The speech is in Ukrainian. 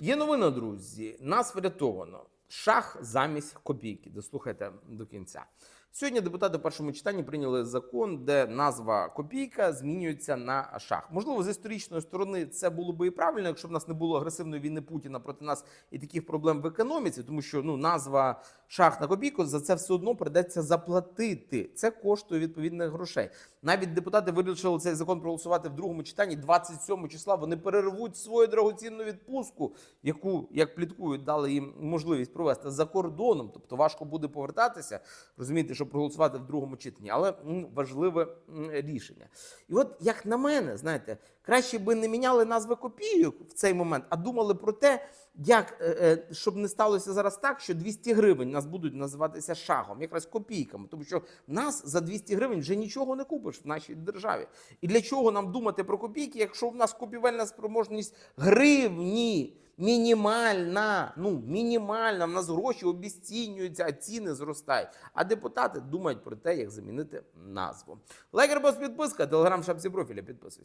Є новина, друзі. Нас врятовано. Шах замість копійки. Дослухайте до кінця. Сьогодні депутати в першому читанні прийняли закон, де назва копійка змінюється на шах. Можливо, з історичної сторони це було би і правильно, якщо б в нас не було агресивної війни Путіна проти нас і таких проблем в економіці, тому що ну назва шах на копійку за це все одно придеться заплатити. Це коштує відповідних грошей. Навіть депутати вирішили цей закон проголосувати в другому читанні. 27 числа вони перервуть свою дорогоцінну відпустку, яку, як пліткують, дали їм можливість провести за кордоном. Тобто важко буде повертатися, розумієте, щоб проголосувати в другому читанні, але важливе рішення. І от як на мене, знаєте, краще би не міняли назви копійок в цей момент, а думали про те, як е, е, щоб не сталося зараз так, що 200 гривень нас будуть називатися шагом, якраз копійками, тому що нас за 200 гривень вже нічого не купиш в нашій державі. І для чого нам думати про копійки, якщо в нас купівельна спроможність гривні? Мінімальна, ну мінімальна. В нас гроші обіцінюються, а ціни зростають. А депутати думають про те, як замінити назву. Лайк, репост, підписка, телеграм, шапці профіля. Підписуйся.